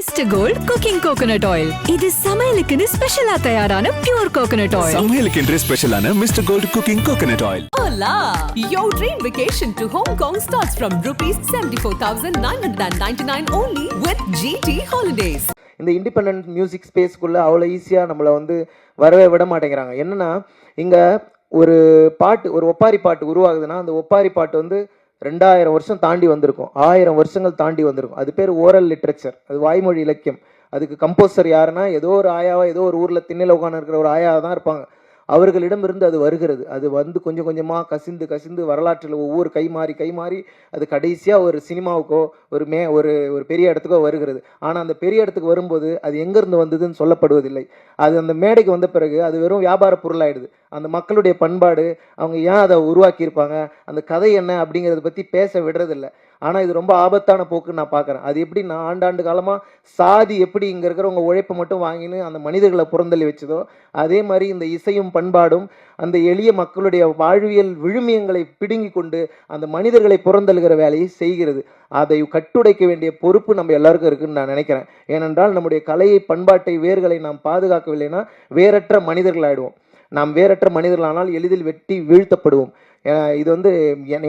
Mister gold cooking coconut oil இது சமையலுக்குன்னு ஸ்பெஷலா தயாரான பியூர் கோகனட் ஆயில் சமையலுக்கென்றே ஸ்பெஷலான mister gold cooking coconut oil Hola! Your dream vacation to Hong Kong starts from rupees 74,999 only with GT Holidays. இந்த independent music ஸ்பேஸ்க்குள்ளே அவ்வளோ ஈஸியாக நம்மளை வந்து வரவே விட மாட்டேங்கிறாங்க என்னன்னா இங்கே ஒரு பாட்டு ஒரு ஒப்பாரி பாட்டு உருவாகுதுன்னா அந்த ஒப்பாரி பாட்டு வந்து ரெண்டாயிரம் வருஷம் தாண்டி வந்திருக்கும். ஆயிரம் வருஷங்கள் தாண்டி வந்திருக்கும். அது பேர் ஓரல் லிட்ரேச்சர். அது வாய்மொழி இலக்கியம். அதுக்கு கம்போசர் யாருன்னா ஏதோ ஒரு ஆயாவா ஏதோ ஒரு ஊரில் திண்ணில உட்காந்து இருக்கிற ஒரு ஆயாவாக தான் இருப்பாங்க. அவர்களிடமிருந்து அது வருகிறது. அது வந்து கொஞ்சம் கொஞ்சமாக கசிந்து கசிந்து வரலாற்றில் ஒவ்வொரு கை மாறி கை மாறி அது கடைசியாக ஒரு சினிமாவுக்கோ ஒரு மே ஒரு ஒரு பெரிய இடத்துக்கோ வருகிறது. ஆனால் அந்த பெரிய இடத்துக்கு வரும்போது அது எங்கேருந்து வந்ததுன்னு சொல்லப்படுவதில்லை. அது அந்த மேடைக்கு வந்த பிறகு அது வெறும் வியாபார பொருளாயிடுது. அந்த மக்களுடைய பண்பாடு அவங்க ஏன் அதை உருவாக்கியிருப்பாங்க அந்த கதை என்ன அப்படிங்கிறத பற்றி பேச விடுறதில்ல. ஆனால் இது ரொம்ப ஆபத்தான போக்குன்னு நான் பார்க்குறேன். அது எப்படி நான் ஆண்டாண்டு காலமாக சாதி எப்படி இங்கே இருக்கிறவங்க உழைப்பை மட்டும் வாங்கின்னு அந்த மனிதர்களை புறந்தள்ளி வச்சதோ அதே மாதிரி இந்த இசையும் பண்பாடும் அந்த எளிய மக்களுடைய வாழ்வியல் விழுமியங்களை பிடுங்கி கொண்டு அந்த மனிதர்களை புறந்தழுகிற வேலையை செய்கிறது. அதை கட்டுடைக்க வேண்டிய பொறுப்பு நம்ம எல்லாருக்கும் இருக்குன்னு நான் நினைக்கிறேன். ஏனென்றால் நம்முடைய கலையை பண்பாட்டை வேர்களை நாம் பாதுகாக்கவில்லைன்னா வேறற்ற மனிதர்கள் ஆயிடுவோம் நாம் வேறற்ற மனிதர்களானால் எளிதில் வெட்டி வீழ்த்தப்படுவோம். இது வந்து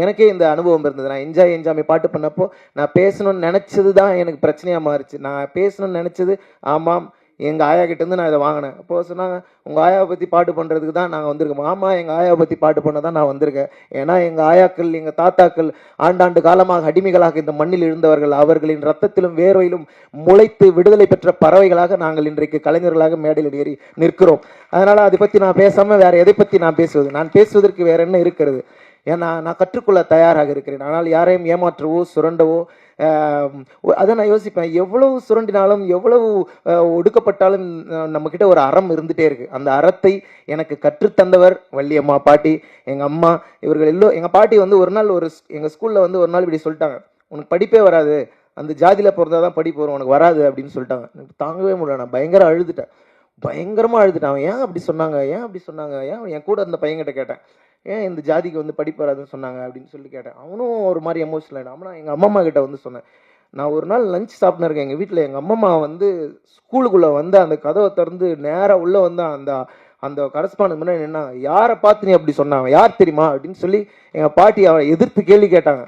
எனக்கே இந்த அனுபவம் இருந்தது. நான் என்ஜாய் என்ஜாமி பாட்டு பண்ணப்போ நான் பேசணும்னு நினச்சது தான் எனக்கு பிரச்சனையாக மாறுச்சு. நான் பேசணும்னு நினச்சது ஆமாம் எங்கள் ஆயா கிட்டேருந்து நான் இதை வாங்கினேன். அப்போது சொன்னாங்க உங்கள் ஆயாவை பற்றி பாட்டு பண்ணுறதுக்கு தான் நாங்கள் வந்திருக்கோம் ஆமாம் எங்கள் ஆயாவை பற்றி பாட்டு பண்ண தான் நான் வந்திருக்கேன். ஏன்னா எங்கள் ஆயாக்கள் எங்கள் தாத்தாக்கள் ஆண்டாண்டு காலமாக அடிமைகளாக இந்த மண்ணில் இருந்தவர்கள் அவர்களின் ரத்தத்திலும் வேர்வையிலும் முளைத்து விடுதலை பெற்ற பறவைகளாக நாங்கள் இன்றைக்கு கலைஞர்களாக மேடையில் ஏறி நிற்கிறோம். அதனால் அதை பற்றி நான் பேசாமல் வேறு எதை பற்றி நான் பேசுவது? நான் பேசுவதற்கு வேறு என்ன இருக்கிறது? ஏன்னா நான் கற்றுக்கொள்ள தயாராக இருக்கிறேன். ஆனால் யாரையும் ஏமாற்றவோ சுரண்டவோ அதை நான் யோசிப்பேன். எவ்வளவு சுரண்டினாலும் எவ்வளவு ஒடுக்கப்பட்டாலும் நம்மக்கிட்ட ஒரு அறம் இருந்துகிட்டே இருக்குது அந்த அறத்தை எனக்கு கற்றுத்தந்தவர் வள்ளியம்மா பாட்டி எங்கள் அம்மா இவர்கள் எல்லோ எங்கள் பாட்டி வந்து ஒரு நாள் ஒரு ஸ்- ஸ்கூலில் வந்து ஒரு நாள் இப்படி சொல்லிட்டாங்க. உனக்கு படிப்பே வராது. அந்த ஜாதியில் பிறந்தாதான் தான் படிப்பு வரும். உனக்கு வராது அப்படின்னு சொல்லிட்டாங்க. எனக்கு தாங்கவே முடியல. நான் பயங்கர அழுதுட்டேன். பயங்கரமாக அழுதுட்டான். அவன் ஏன் அப்படி சொன்னாங்க? ஏன் அப்படி சொன்னாங்க? ஏன் என் கூட அந்த பையன்கிட்ட கேட்டேன். ஏன் இந்த ஜாதிக்கு வந்து படிப்பு வராதுன்னு சொன்னாங்க அப்படின்னு சொல்லி கேட்டேன். அவனும் ஒரு மாதிரி எமோஷனல் ஆகிடும் ஆனால் எங்கள் அம்மா கிட்ட வந்து சொன்னேன். நான் ஒரு நாள் லஞ்ச் சாப்பிட்னு இருக்கேன் எங்கள் வீட்டில் எங்கள் அம்மா வந்து ஸ்கூலுக்குள்ளே வந்து அந்த கதவை திறந்து நேராக உள்ளே வந்து அந்த அந்த கரஸ்பாண்ட் முன்னாடி என்ன யாரை பார்த்து நீ அப்படி சொன்னாங்க யார் தெரியுமா? அப்படின்னு சொல்லி எங்கள் பாட்டி அவன் எதிர்த்து கேள்வி கேட்டாங்க.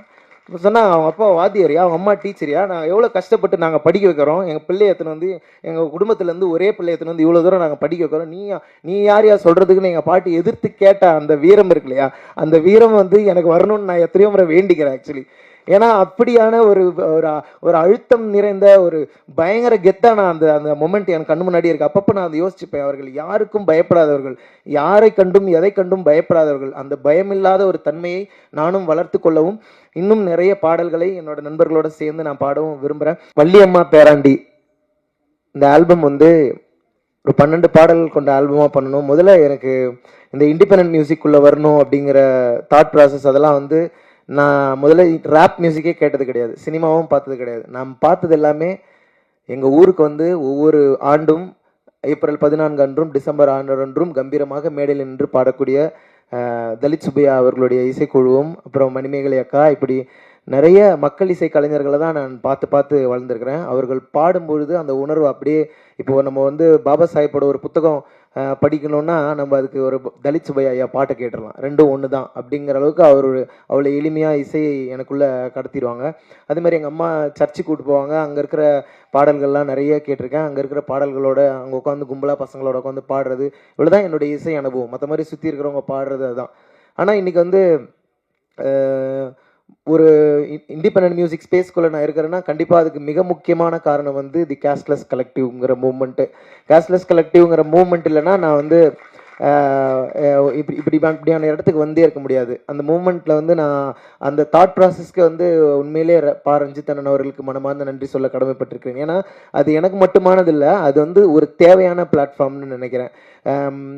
சொன்னாங்க அவங்க அப்பா வாத்தியாரியா அவங்க அம்மா டீச்சரியா நான் எவ்வளோ கஷ்டப்பட்டு நாங்கள் படிக்க வைக்கிறோம். எங்கள் பிள்ளைய எத்தனை வந்து எங்கள் குடும்பத்துலேருந்து ஒரே பிள்ளை எத்தனை வந்து இவ்வளோ தூரம் நாங்கள் படிக்க வைக்கிறோம். நீ நீ யார் யார் சொல்கிறதுக்குன்னு எங்கள் பாட்டி எதிர்த்து கேட்ட அந்த வீரம் இருக்கு இல்லையா? அந்த வீரம் வந்து எனக்கு வரணும்னு நான் எத்தனையோ முறை வேண்டிக்கிறேன் ஆக்சுவலி ஏன்னா அப்படியான ஒரு ஒரு ஒரு அழுத்தம் நிறைந்த ஒரு பயங்கர கெத்தான அந்த அந்த மொமெண்ட் என் கண்ணு முன்னாடி இருக்கு. அப்பப்போ நான் அதை யோசிச்சுப்பேன். அவர்கள் யாருக்கும் பயப்படாதவர்கள் யாரை கண்டும் எதை கண்டும் பயப்படாதவர்கள் அந்த பயமில்லாத ஒரு தன்மையை நானும் வளர்த்து கொள்ளவும் இன்னும் நிறைய பாடல்களை என்னோட நண்பர்களோட சேர்ந்து நான் பாடவும் விரும்புகிறேன் வள்ளியம்மா பேராண்டி இந்த ஆல்பம் வந்து ஒரு பன்னெண்டு பாடல்கள் கொண்ட ஆல்பமாக பண்ணணும். முதல்ல எனக்கு இந்த இண்டிபெண்ட் மியூசிக்குள்ளே வரணும் அப்படிங்கிற தாட் ப்ராசஸ் அதெல்லாம் வந்து நான் முதல்ல ரேப் மியூசிக்கே கேட்டது கிடையாது. சினிமாவும் பார்த்தது கிடையாது. நான் பார்த்தது எல்லாமே எங்கள் ஊருக்கு வந்து ஒவ்வொரு ஆண்டும் ஏப்ரல் பதினான்கு அன்றும் டிசம்பர் ஆண்டு அன்றும் கம்பீரமாக மேடையில் நின்று பாடக்கூடிய தலித் சுப்பையா அவர்களுடைய இசைக்குழுவும் அப்புறம் மணிமேகலை அக்கா இப்படி நிறைய மக்கள் இசை கலைஞர்களை தான் நான் பார்த்து பார்த்து வளர்ந்துருக்கிறேன். அவர்கள் பாடும்பொழுது அந்த உணர்வு அப்படியே இப்போ நம்ம வந்து பாபா சாஹிப்போட ஒரு புத்தகம் படிக்கணும்னா நம்ம அதுக்கு ஒரு தலித் சுப்பையா ஐயா பாட்டை கேட்டுடலாம். ரெண்டும் ஒன்று தான் அப்படிங்கிற அளவுக்கு அவர் அவ்வளோ எளிமையாக இசையை எனக்குள்ளே கடத்திடுவாங்க. அதுமாதிரி எங்கள் அம்மா சர்ச்சுக்கு கூப்பிட்டு போவாங்க. அங்கே இருக்கிற பாடல்கள்லாம் நிறைய கேட்டிருக்கேன். அங்கே இருக்கிற பாடல்களோட அங்கே உட்காந்து கும்பலாக பசங்களோட உட்காந்து பாடுறது இவ்வளோ தான் என்னுடைய இசை அனுபவம். மற்ற மாதிரி சுற்றி இருக்கிறவங்க பாடுறது அதுதான். ஆனால் இன்றைக்கி வந்து ஒரு இண்டிபெண்ட் மியூசிக் ஸ்பேஸ்க்குள்ளே நான் இருக்கிறேன்னா கண்டிப்பாக அதுக்கு மிக முக்கியமான காரணம் வந்து தி கேஷ்லெஸ் கலெக்டிவ்ங்கிற மூமெண்ட்டு கேஷ்லெஸ் கலெக்டிவ்ங்கிற மூமெண்ட் இல்லைன்னா நான் வந்து இப்படி இப்படி இப்படியான இடத்துக்கு வந்தே இருக்க முடியாது. அந்த மூமெண்ட்டில் வந்து நான் அந்த தாட் ப்ராசஸ்க்கு வந்து உண்மையிலே ர- பா ரஞ்சித்தனன் அவர்களுக்கு மனமார்ந்த நன்றி சொல்ல கடமைப்பட்டிருக்கிறேன். ஏன்னா அது எனக்கு மட்டுமானது இல்லை அது வந்து ஒரு தேவையான பிளாட்ஃபார்ம்னு நினைக்கிறேன்.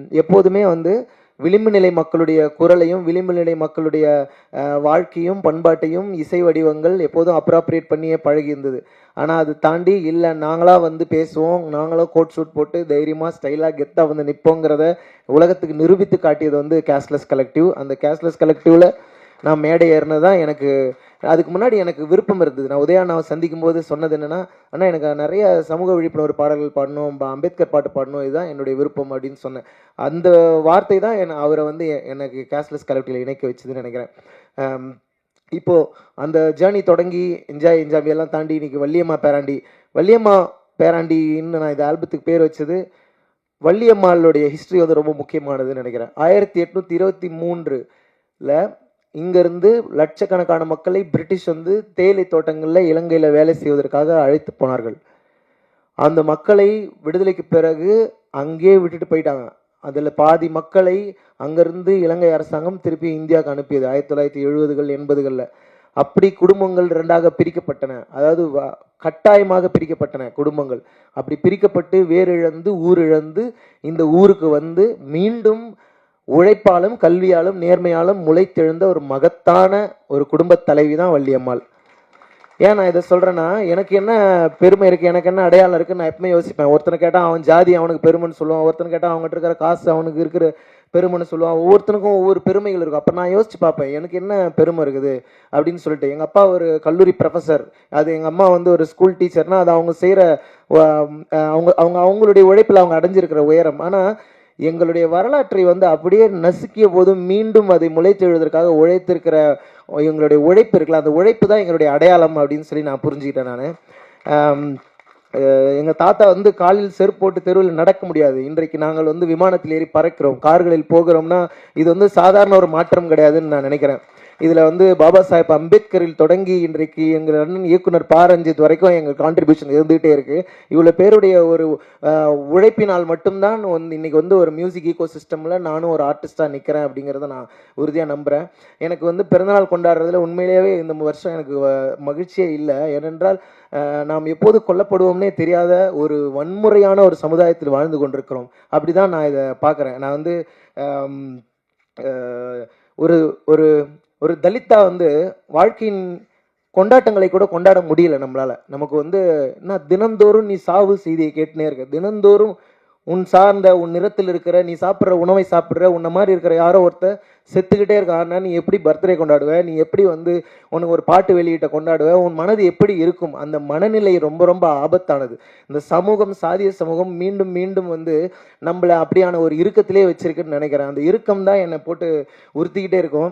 எப்போதுமே வந்து விளிம்பு நிலை மக்களுடைய குரலையும் விளிம்பு நிலை மக்களுடைய வாழ்க்கையும் பண்பாட்டையும் இசை வடிவங்கள் எப்போதும் அப்ராப்ரியேட் பண்ணியே பழகி இருந்தது ஆனால் அது தாண்டி இல்லை நாங்களாக வந்து பேசுவோம் நாங்களாக கோட் ஷூட் போட்டு தைரியமாக ஸ்டைலாக கெத்தாக வந்து நிற்போங்கிறத உலகத்துக்கு நிரூபித்து காட்டியது வந்து கேஷ்லெஸ் கலெக்டிவ் அந்த கேஷ்லெஸ் கலெக்டிவில் நான் மேடை ஏறினது தான் எனக்கு அதுக்கு முன்னாடி எனக்கு விருப்பம் இருந்தது. நான் உதயாண்ணாவை சந்திக்கும் போது சொன்னது என்னன்னா ஆனால் எனக்கு நிறைய சமூக விழிப்புணர்வு பாடல்கள் பாடணும் ப- அம்பேத்கர் பாட்டு பாடணும் இதுதான் என்னுடைய விருப்பம் அப்படின்னு சொன்னேன். அந்த வார்த்தை தான் என் அவரை வந்து எனக்கு கேஷ்லெஸ் கலெக்டில் இணைக்க வச்சதுன்னு நினைக்கிறேன். இப்போது இப்போ அந்த ஜேர்னி தொடங்கி என்ஜாய் என்ஜாய் எல்லாம் தாண்டி இன்னைக்கு வள்ளியம்மா பேராண்டி. வள்ளியம்மா பேராண்டின்னு நான் இந்த ஆல்பத்துக்கு பேர் வச்சது வள்ளியம்மாளுடைய ஹிஸ்ட்ரி வந்து ரொம்ப முக்கியமானதுன்னு நினைக்கிறேன். ஆயிரத்தி எட்நூற்றி இருபத்தி மூன்றுல இங்கிருந்து லட்சக்கணக்கான மக்களை பிரிட்டிஷ் வந்து தேயிலை தோட்டங்களில் இலங்கையில் வேலை செய்வதற்காக அழைத்து போனார்கள். அந்த மக்களை விடுதலைக்கு பிறகு அங்கேயே விட்டுட்டு போயிட்டாங்க. அதில் பாதி மக்களை அங்கிருந்து இலங்கை அரசாங்கம் திருப்பி இந்தியாவுக்கு அனுப்பியது ஆயிரத்தி தொள்ளாயிரத்தி எழுபதுகள் எண்பதுகளில். அப்படி குடும்பங்கள் ரெண்டாக பிரிக்கப்பட்டன. அதாவது வ- கட்டாயமாக பிரிக்கப்பட்டன குடும்பங்கள். அப்படி பிரிக்கப்பட்டு வேரிழந்து இழந்து இந்த ஊருக்கு வந்து மீண்டும் உழைப்பாலும் கல்வியாலும் நேர்மையாலும் முளைத்தெழுந்த ஒரு மகத்தான ஒரு குடும்பத் தலைவி தான் வள்ளியம்மாள். ஏன் நான் இதை சொல்கிறேன்னா எனக்கு என்ன பெருமை இருக்குது எனக்கு என்ன அடையாளம் இருக்குன்னு நான் எப்பவுமே யோசிப்பேன். ஒருத்தனை கேட்டால் அவன் ஜாதி அவனுக்கு பெருமைன்னு சொல்லுவான் ஒருத்தனை கேட்டால் அவங்ககிட்ட இருக்கிற காசு அவனுக்கு இருக்கிற பெருமைன்னு சொல்லுவான். ஒவ்வொருத்தனுக்கும் ஒவ்வொரு பெருமைகள் இருக்கும். அப்போ நான் யோசிச்சு பார்ப்பேன் எனக்கு என்ன பெருமை இருக்குது அப்படின்னு சொல்லிட்டு. எங்கள் அப்பா ஒரு கல்லூரி ப்ரொஃபசர் அது எங்கள் அம்மா வந்து ஒரு ஸ்கூல் டீச்சர்னால் அது அவங்க செய்கிற அவங்க அவங்க அவங்களுடைய உழைப்பில் அவங்க அடைஞ்சிருக்கிற உயரம். ஆனால் எங்களுடைய வரலாற்றை வந்து அப்படியே நசுக்கிய போதும் மீண்டும் அதை முளைத்தெழுவதற்காக உழைத்திருக்கிற எங்களுடைய உழைப்பு இருக்கலாம் அந்த உழைப்பு தான் எங்களுடைய அடையாளம் அப்படின்னு சொல்லி நான் புரிஞ்சுக்கிட்டேன் நான். எங்கள் தாத்தா வந்து காலில் செருப்பு போட்டு தெருவில் நடக்க முடியாது. இன்றைக்கு நாங்கள் வந்து விமானத்தில் ஏறி பறக்கிறோம். கார்களில் போகிறோம்னா இது வந்து சாதாரண ஒரு மாற்றம் கிடையாதுன்னு நான் நினைக்கிறேன். இதில் வந்து பாபா சாஹேப் அம்பேத்கரில் தொடங்கி இன்றைக்கு எங்கள் அண்ணன் இயக்குனர் பாரஞ்சித் வரைக்கும் எங்கள் கான்ட்ரிபியூஷன் இருந்துகிட்டே இருக்கு. இவ்வளோ பேருடைய ஒரு உழைப்பினால் மட்டும்தான் வந்து இன்னைக்கு வந்து ஒரு மியூசிக் ஈகோ சிஸ்டமில் நானும் ஒரு ஆர்டிஸ்டாக நிற்கிறேன் அப்படிங்கிறத நான் உறுதியாக நம்புகிறேன் எனக்கு வந்து பிறந்தநாள் கொண்டாடுறதுல உண்மையிலேயே இந்த வருஷம் எனக்கு மகிழ்ச்சியே இல்லை. ஏனென்றால் நாம் எப்போது கொல்லப்படுவோம்னே தெரியாத ஒரு வன்முறையான ஒரு சமுதாயத்தில் வாழ்ந்து கொண்டிருக்கிறோம். அப்படிதான் நான் இதை பார்க்குறேன். நான் வந்து ஒரு ஒரு ஒரு தலித்தா வந்து வாழ்க்கையின் கொண்டாட்டங்களை கூட கொண்டாட முடியல நம்மளால. நமக்கு வந்து என்ன தினந்தோறும் நீ சாவு செய்தியை கேட்டுனே இருக்க. தினந்தோறும் உன் சார்ந்த உன் நிறத்தில் இருக்கிற நீ சாப்பிட்ற உணவை சாப்பிட்ற உன்ன மாதிரி இருக்கிற யாரோ ஒருத்தர் செத்துக்கிட்டே இருக்கான்னா நீ எப்படி பர்த்டே கொண்டாடுவ? நீ எப்படி வந்து உனக்கு ஒரு பாட்டு வெளியிட்ட கொண்டாடுவ? உன் மனது எப்படி இருக்கும்? அந்த மனநிலை ரொம்ப ரொம்ப ஆபத்தானது. இந்த சமூகம் சாதிய சமூகம் மீண்டும் மீண்டும் வந்து நம்மளை அப்படியான ஒரு இறுக்கத்திலே வச்சிருக்குன்னு நினைக்கிறேன். அந்த இறுக்கம் தான் என்னை போட்டு உறுத்திக்கிட்டே இருக்கும்.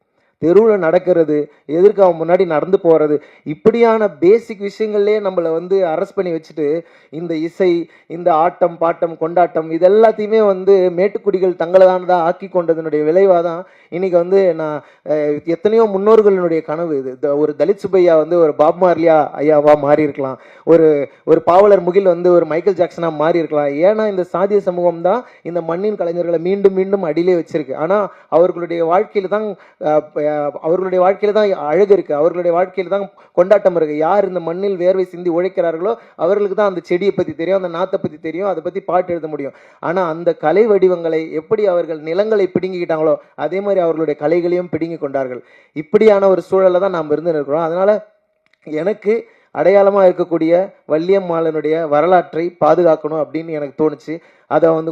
தெருவில் நடக்கிறது எதிர்க்க அவன் முன்னாடி நடந்து போகிறது இப்படியான பேசிக் விஷயங்கள்லேயே நம்மளை வந்து அரெஸ்ட் பண்ணி வச்சுட்டு இந்த இசை இந்த ஆட்டம் பாட்டம் கொண்டாட்டம் இது எல்லாத்தையுமே வந்து மேட்டுக்குடிகள் தங்களதானதாக ஆக்கி கொண்டதனுடைய விளைவாக தான் இன்னைக்கு வந்து நான் எத்தனையோ முன்னோர்களினுடைய கனவு இது. ஒரு தலித் சுப்பையா வந்து ஒரு பாப் மார்லியா ஐயாவா மாறி இருக்கலாம் ஒரு ஒரு பாவலர் முகில் வந்து ஒரு மைக்கேல் ஜாக்சனாக மாறி இருக்கலாம் ஏன்னா இந்த சாதிய சமூகம் தான் இந்த மண்ணின் கலைஞர்களை மீண்டும் மீண்டும் அடியிலே வச்சிருக்கு. ஆனால் அவர்களுடைய வாழ்க்கையில் தான் அவர்களுடைய வாழ்க்கையில் தான் அழகு இருக்குது அவர்களுடைய வாழ்க்கையில் தான் கொண்டாட்டம் இருக்குது யார் இந்த மண்ணில் வேர்வை சிந்தி உழைக்கிறார்களோ அவர்களுக்கு தான் அந்த செடியை பற்றி தெரியும் அந்த நாத்தை பற்றி தெரியும் அதை பற்றி பாட்டு எழுத முடியும். ஆனால் அந்த கலை வடிவங்களை எப்படி அவர்கள் நிலங்களை பிடுங்கிக்கிட்டாங்களோ அதே மாதிரி அவர்களுடைய கலைகளையும் பிடுங்கி கொண்டார்கள். இப்படியான ஒரு சூழலில் தான் நாம் இருந்து இருக்கிறோம் அதனால் எனக்கு அடையாளமாக இருக்கக்கூடிய வள்ளியம்மாளனுடைய வரலாற்றை பாதுகாக்கணும் அப்படின்னு எனக்கு தோணுச்சு. அதை வந்து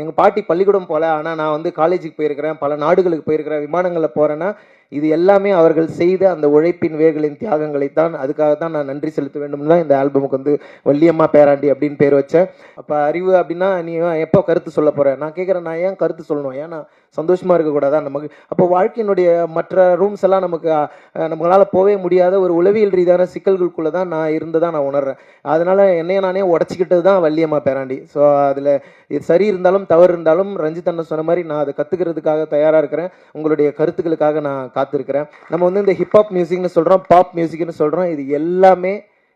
எங்கள் பாட்டி பள்ளிக்கூடம் போல ஆனால் நான் வந்து காலேஜுக்கு போயிருக்கிறேன் பல நாடுகளுக்கு போயிருக்கிறேன் விமானங்களில் போகிறேன்னா இது எல்லாமே அவர்கள் செய்த அந்த உழைப்பின் வேர்களின் தியாகங்களை தான் அதுக்காக தான் நான் நன்றி செலுத்த வேண்டும் தான் இந்த ஆல்பமுக்கு வந்து வள்ளியம்மா பேராண்டி அப்படின்னு பேர் வச்சேன். அப்போ அறிவு அப்படின்னா நீ எப்போ கருத்து சொல்ல போகிறேன் நான் கேட்குறேன் நான் ஏன் கருத்து சொல்லணும்? ஏன்னா சந்தோஷமாக இருக்கக்கூடாதா? நமக்கு அப்போ வாழ்க்கையினுடைய மற்ற ரூம்ஸ் எல்லாம் நமக்கு நம்மளால் போவே முடியாத ஒரு உளவியல் ரீதியான சிக்கல்களுக்குள்ளே தான் நான் இருந்ததாக நான் உணர்றேன். அதனால் என்னைய நானே உடச்சிக்கிட்டது தான் வள்ளியம்மா பேராண்டி ஸோ அதில் இது சரி இருந்தாலும் தவறு இருந்தாலும் ரஞ்சித் அண்ணன் சொன்ன மாதிரி நான் அதை கற்றுக்கிறதுக்காக தயாராக இருக்கிறேன். உங்களுடைய கருத்துக்களுக்காக நான் காத்திருக்கிறேன். நம்ம வந்து இந்த ஹிப்ஹாப் மியூசிக்னு சொல்கிறோம் பாப் மியூசிக்னு சொல்கிறோம் இது எல்லாமே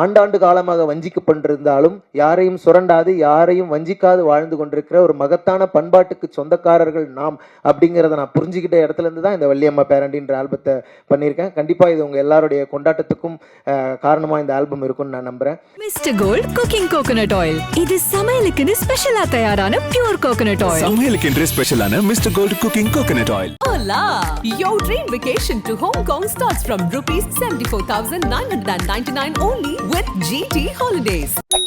ஆண்டாண்டு காலமாக வஞ்சிக்கப்பட்டிருந்தாலும் யாரையும் சுரண்டாது யாரையும் வஞ்சிக்காது வாழ்ந்து கொண்டிருக்கிற ஒரு மகத்தான பண்பாட்டுக்கு சொந்தக்காரர்கள் நாம் அப்படிங்கிறத நான் புரிஞ்சுக்கிட்ட இடத்துல இருந்து தான் இந்த வள்ளியம்மா பேரண்டின்ற ஆல்பத்தை பண்ணியிருக்கேன். கண்டிப்பாக இது உங்கள் எல்லாருடைய கொண்டாட்டத்துக்கும் காரணமாக இந்த ஆல்பம் இருக்கும்னு நான் நம்புகிறேன் mister gold cooking coconut oil. இது சமையலுக்குன்னு ஸ்பெஷலா தயாரான பியூர் கோகனட் ஆயில். சமையலுக்கென்றே ஸ்பெஷலான mister gold cooking coconut oil. Hola! Your dream vacation to Hong Kong starts from rupees 74,999 only. With GT Holidays.